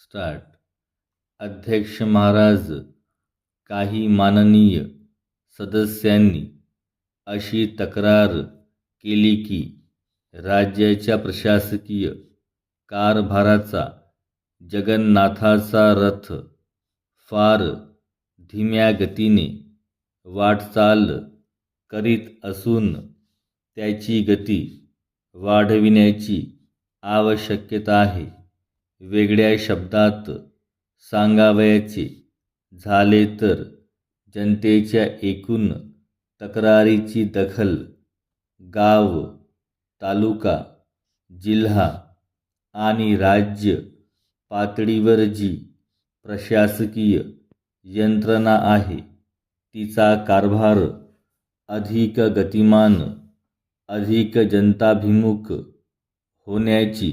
Start. अध्यक्ष महाराज काही माननीय सदस्यांनी अशी तक्रार केली की राज्याच्या प्रशासकीय कारभाराचा जगन्नाथाचा रथ फार धीम्या गतीने वाटचाल करीत असून त्याची गती वाढविण्याची आवश्यकता आहे. वेगळ्या शब्दात सांगावयाचे झाले तर जनतेच्या एकूण तक्रारीची दखल गाव तालुका जिल्हा आणि राज्य पातळीवर जी प्रशासकीय यंत्रणा आहे तिचा कारभार अधिक गतिमान अधिक जनताभिमुख होण्याची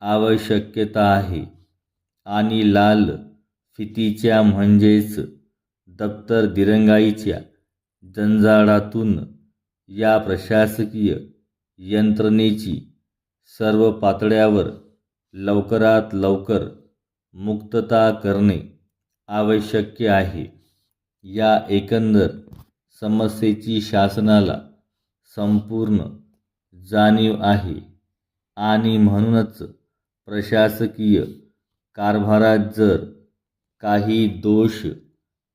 आवश्यकता आहे. आणि लाल फितीच्या म्हणजेच दप्तर दिरंगाईच्या जंजाळातून या प्रशासकीय यंत्रणेची सर्व पातळ्यावर लवकरात लवकर मुक्तता करणे आवश्यक आहे. या एकंदर समस्येची शासनाला संपूर्ण जाणीव आहे. आणि म्हणूनच प्रशासकीय कारभारात जर काही दोष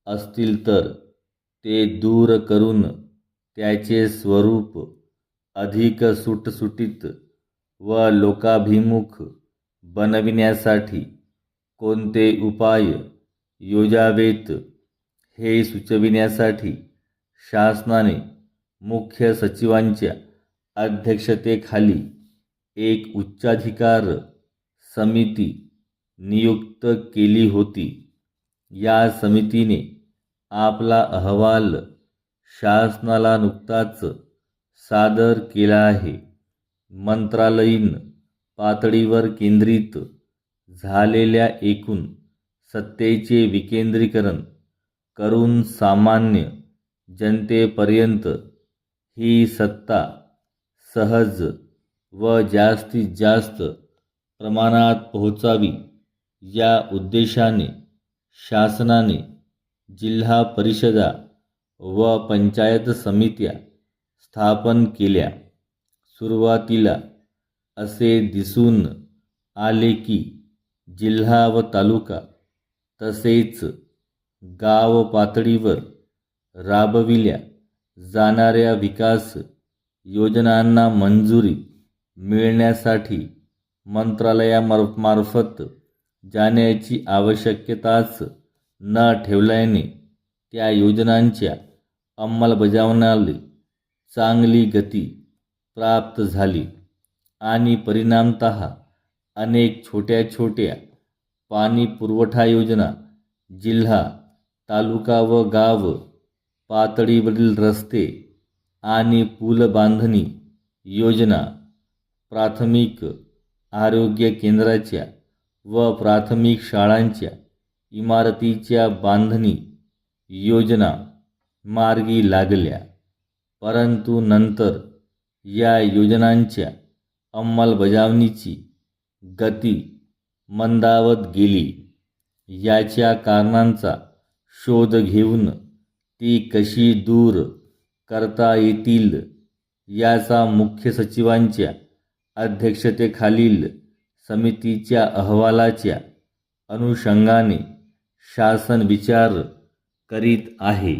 असतील तर ते दूर करून त्याचे स्वरूप अधिक सुटसुटीत व लोकाभिमुख बनविण्यासाठी कोणते उपाय योजावेत हे सुचविण्यासाठी शासनाने मुख्य सचिवांच्या अध्यक्षतेखाली एक उच्चाधिकार समिती नियुक्त केली होती. या समितीने आपला अहवाल शासनाला नुकताच सादर केला आहे. मंत्रालयीन पातळीवर केंद्रित झालेल्या एकूण सत्तेचे विकेंद्रीकरण करून सामान्य जनतेपर्यंत ही सत्ता सहज व जास्तीत जास्त प्रमाणात पोहोचावी या उद्देशाने शासनाने जिल्हा परिषदा व पंचायत समित्या स्थापन केल्या. सुरुवातीला असे दिसून आले की जिल्हा व तालुका तसेच गाव पातळीवर राबविल्या जाणाऱ्या विकास योजनांना मंजुरी मिळण्यासाठी मंत्रालयामार्फत जाण्याची आवश्यकताच न ठेवल्याने त्या योजनांच्या अंमलबजावणाला चांगली गती प्राप्त झाली आणि परिणामतः अनेक छोट्या छोट्या पाणी पुरवठा योजना जिल्हा तालुका व गाव पातळीवरील रस्ते आणि पूल बांधणी योजना प्राथमिक आरोग्य केंद्राच्या व प्राथमिक शाळांच्या इमारतीच्या बांधणी योजना मार्गी लागल्या. परंतु नंतर या योजनांच्या अंमलबजावणीची गती मंदावत गेली. याच्या कारणांचा शोध घेऊन ती कशी दूर करता येतील याचा मुख्य सचिवांच्या अध्यक्षतेखालील समितीच्या अहवालाच्या अनुषंगाने शासन विचार करीत आहे.